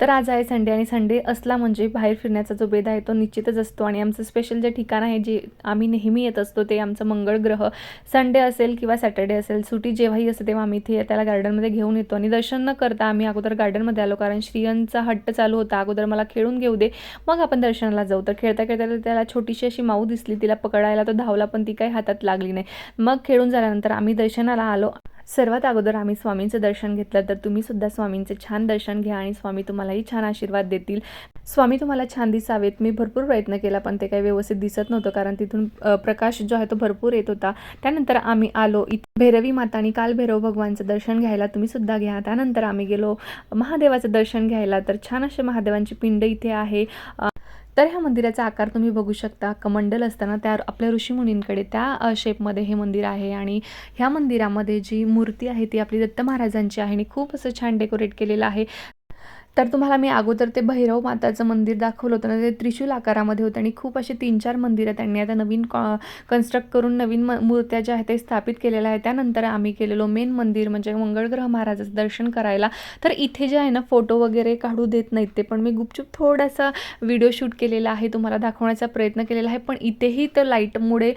तर आज आहे संडे आणि संडे असला म्हणजे बाहेर फिरण्याचा जो बेद आहे तो निश्चितच असतो. आणि आमचं स्पेशल जे ठिकाण आहे जे आम्ही नेहमी येत असतो ते आमचं मंगळ ग्रह संडे असेल किंवा सॅटर्डे असेल सुटी जेव्हाही असते तेव्हा आम्ही इथे त्याला गार्डनमध्ये घेऊन येतो. आणि दर्शन न करता आम्ही अगोदर गार्डनमध्ये आलो कारण श्रियनचा हट्ट चालू होता. अगोदर मला खेळून घेऊ दे मग आपण दर्शनाला जाऊ. तर खेळता खेळता त्याला छोटीशी अशी माऊ दिसली. तिला पकडायला तो धावला पण ती काही हातात लागली नाही. मग खेळून झाल्यानंतर आम्ही दर्शनाला आलो. सर्वात अगोदर आम्ही स्वामींचं दर्शन घेतलं तर तुम्ही सुद्धा स्वामींचे छान दर्शन घ्या आणि स्वामी तुम्हालाही छान आशीर्वाद देतील. स्वामी तुम्हाला छान दिसावेत. मी भरपूर प्रयत्न केला पण ते काही व्यवस्थित दिसत नव्हतं कारण तिथून प्रकाश जो आहे तो भरपूर येत होता. त्यानंतर आम्ही आलो इथे भैरवी माता आणि कालभैरव भगवानचं दर्शन घ्यायला तुम्ही सुद्धा घ्या. त्यानंतर आम्ही गेलो महादेवाचं दर्शन घ्यायला तर छान असे महादेवांची पिंड इथे आहे. तर ह्या मंदिराचा आकार तुम्ही बघू शकता. कमंडल असताना त्या आपल्या ऋषीमुनींकडे त्या शेपमध्ये हे मंदिर आहे आणि ह्या मंदिरामध्ये जी मूर्ती आहे ती आपली दत्त महाराजांची आहे आणि खूप असं छान डेकोरेट केलेलं आहे. तर तुम्हाला मी अगोदर ते भैरव माताचं मंदिर दाखवलं होतं ना ते त्रिशूल आकारामध्ये होतं आणि खूप असे तीन चार मंदिरं त्यांनी आता नवीन कॉ कन्स्ट्रक्ट करून नवीन म मूर्त्या ज्या आहेत ते स्थापित केलेल्या आहे त्यानंतर आम्ही केलेलो मेन मंदिर म्हणजे मंगळग्रह महाराजाचं दर्शन करायला. तर इथे जे आहे ना फोटो वगैरे काढू देत नाहीत ते पण मी गुपचूप थोडासा व्हिडिओ शूट केलेला आहे तुम्हाला दाखवण्याचा प्रयत्न केलेला आहे. पण इथेही तर लाईटमुळे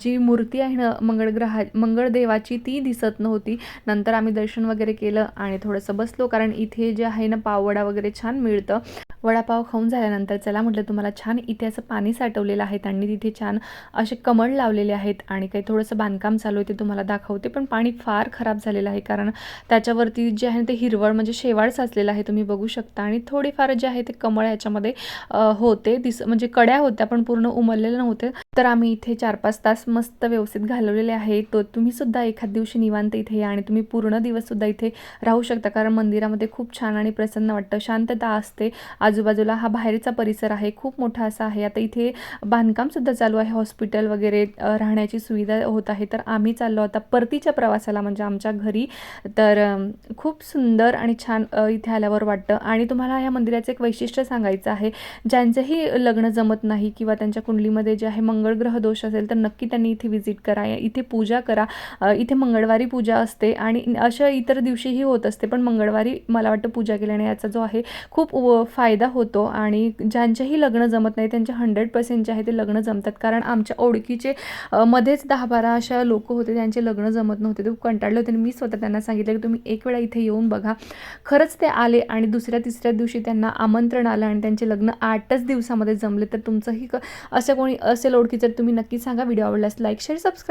जी मूर्ती आहे ना मंगळग्रहा मंगळदेवाची ती दिसत नव्हती. नंतर आम्ही दर्शन वगैरे केलं आणि थोडंसं बसलो कारण इथे जे आहे ना पाववडा वगैरे छान मिळतं. वडापाव खाऊन झाल्यानंतर चला म्हटलं तुम्हाला छान इथे असं पाणी साठवलेलं आहे त्यांनी तिथे छान असे कमळ लावलेले आहेत आणि काही थोडंसं बांधकाम चालू आहे ते तुम्हाला दाखवते. पण पाणी फार खराब झालेलं आहे कारण त्याच्यावरती जे आहे ते हिरवळ म्हणजे शेवाळ साचलेलं आहे तुम्ही बघू शकता. आणि थोडेफार जे आहे ते कमळ याच्यामध्ये होते दिस म्हणजे कड्या होत्या पण पूर्ण उमललेले नव्हते तर आम्ही इथे चार पाच तास मस्त व्यवस्थित घालवलेले आहे. तो तुम्ही सुद्धा एखाद दिवशी निवांत इथे या आणि तुम्ही पूर्ण दिवस सुद्धा इथे राहू शकता. कारण मंदिरामध्ये खूप छान आणि प्रसन्न वाटतं शांतता असते. आजूबाजूला हा बाहेरचा परिसर आहे खूप मोठा असा आहे. आता इथे बांधकामसुद्धा चालू आहे हॉस्पिटल वगैरे राहण्याची सुविधा होत आहे. तर आम्ही चाललो आता परतीच्या प्रवासाला म्हणजे आमच्या घरी. तर खूप सुंदर आणि छान इथे आल्यावर वाटतं. आणि तुम्हाला या मंदिराचं एक वैशिष्ट्य सांगायचं आहे. ज्यांचंही लग्न जमत नाही किंवा त्यांच्या कुंडलीमध्ये जे आहे मंगळ ग्रह दोष असेल तर नक्की त्यांनी इथे व्हिजिट करा. इथे पूजा करा. इथे मंगळवारी पूजा असते आणि अशा इतर दिवशीही होत असते. पण मंगळवारी मला वाटतं पूजा केल्याने याचा जो आहे खूप व- फायदा होतो आणि ज्यांचेही लग्न जमत नाही त्यांचे हंड्रेड पर्सेंट जे आहे ते लग्न जमतात. कारण आमच्या ओळखीचे मध्येच दहा बारा अशा लोक होते त्यांचे लग्न जमत नव्हते. ते कंटाळले होते आणि मी स्वतः त्यांना सांगितलं की तुम्ही एक वेळा इथे येऊन बघा. खरंच ते आले आणि दुसऱ्या तिसऱ्या दिवशी त्यांना आमंत्रण आलं आणि त्यांचे लग्न आठच दिवसामध्ये जमले. तर तुमचंही क असं कोणी असेल ओळखी तर तुम्ही नक्की सांगा. व्हिडिओ आवडल्यास लाईक शेअर सबस्क्राईब